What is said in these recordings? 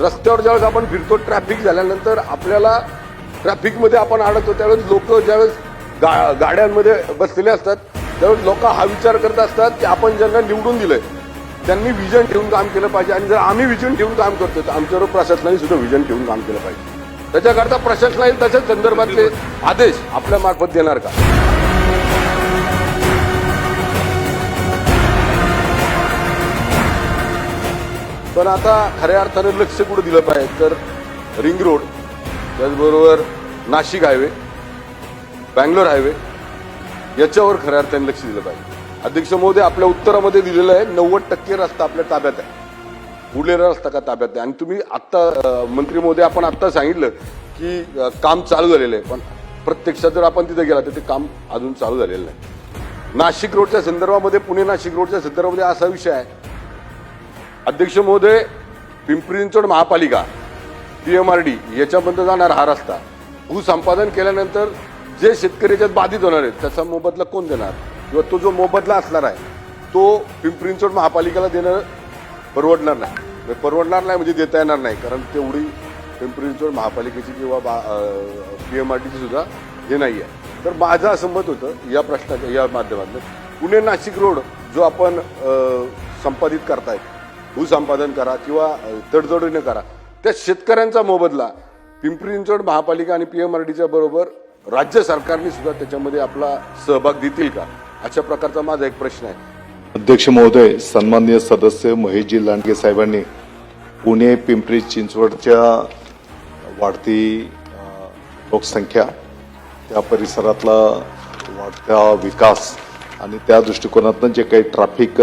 रस्त्यावर ज्यावेळेस आपण फिरतो ट्रॅफिक झाल्यानंतर आपल्याला ट्रॅफिकमध्ये आपण अडकतो त्यावेळेस लोक ज्यावेळेस गा गाड्यांमध्ये बसलेले असतात त्यावेळेस लोक हा विचार करत असतात की आपण ज्यांना निवडून दिलंय त्यांनी विजन ठेवून काम केलं पाहिजे. आणि जर आम्ही विजन ठेवून काम करतो तर आमच्यावर प्रशासनाने सुद्धा विजन ठेवून काम केलं पाहिजे. त्याच्याकरता प्रशासनाने तशाच संदर्भातले आदेश आपल्या मार्फत देणार का? पण आता खऱ्या अर्थानं लक्ष कुठं दिलं पाहिजे? तर रिंग रोड त्याचबरोबर नाशिक हायवे बँगलोर हायवे याच्यावर खऱ्या अर्थाने लक्ष दिलं पाहिजे. अध्यक्ष महोदय आपल्या उत्तरामध्ये दिलेलं आहे नव्वद टक्के रस्ता आपल्या ताब्यात आहे. उरलेला रस्ता का ताब्यात आहे आणि तुम्ही आत्ता मंत्री महोदय आपण आत्ता सांगितलं की काम चालू झालेलं आहे. पण प्रत्यक्षात जर आपण तिथे गेला तर ते काम अजून चालू झालेलं नाही. नाशिक रोडच्या संदर्भामध्ये पुणे नाशिक रोडच्या संदर्भामध्ये असा विषय आहे अध्यक्ष महोदय पिंपरी चिंचवड महापालिका पीएमआरडी याच्यामध्ये जाणार हा रस्ता. भूसंपादन केल्यानंतर जे शेतकरी याच्यात बाधित होणार आहेत त्याचा मोबदला कोण देणार? किंवा तो जो मोबदला असणार आहे तो पिंपरी चिंचवड महापालिकेला देणं परवडणार नाही. म्हणजे परवडणार नाही म्हणजे देता येणार नाही कारण तेवढी पिंपरी चिंचवड महापालिकेची किंवा पीएमआरडीची सुद्धा हे नाही आहे तर माझं असं मत होतं या प्रश्नाच्या या माध्यमातून. पुणे नाशिक रोड जो आपण संपादित करतायत भूसंपादन करा किंवा अ, तडजोडीने करा. त्या शेतकऱ्यांचा मोबदला पिंपरी चिंचवड महापालिका आणि पी एम आर बरोबर राज्य सरकारने सुद्धा त्याच्यामध्ये आपला सहभाग देतील का? अशा प्रकारचा माझा एक प्रश्न आहे. अध्यक्ष महोदय सन्माननीय सदस्य महेशजी लांडगे साहेबांनी पुणे पिंपरी चिंचवडच्या वाढती लोकसंख्या त्या परिसरातला वाढता विकास आणि त्या दृष्टिकोनातनं जे काही ट्रॅफिक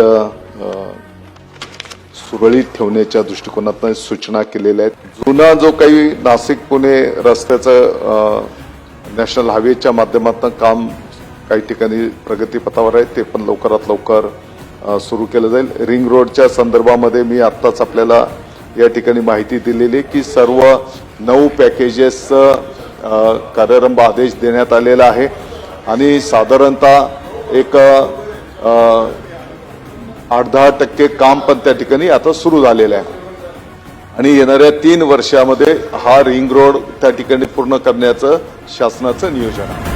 सुरळीत ठेवण्याच्या दृष्टिकोनातून सूचना केलेल्या आहेत. जुना जो काही नाशिक पुणे रस्त्याचं नॅशनल हायवेच्या माध्यमातून काम काही ठिकाणी प्रगतीपथावर आहे ते पण लवकरात लवकर सुरू केलं जाईल. रिंग रोडच्या संदर्भामध्ये मी आत्ताच आपल्याला या ठिकाणी माहिती दिलेली आहे की सर्व नऊ पॅकेजेसचं कार्यारंभ आदेश देण्यात आलेला आहे. आणि साधारणतः एक आठ दहा टक्के काम पण त्या ठिकाणी आता सुरू झालेलं आहे. आणि येणाऱ्या तीन वर्षामध्ये हा रिंग रोड त्या ठिकाणी पूर्ण करण्याचं शासनाचं नियोजन आहे.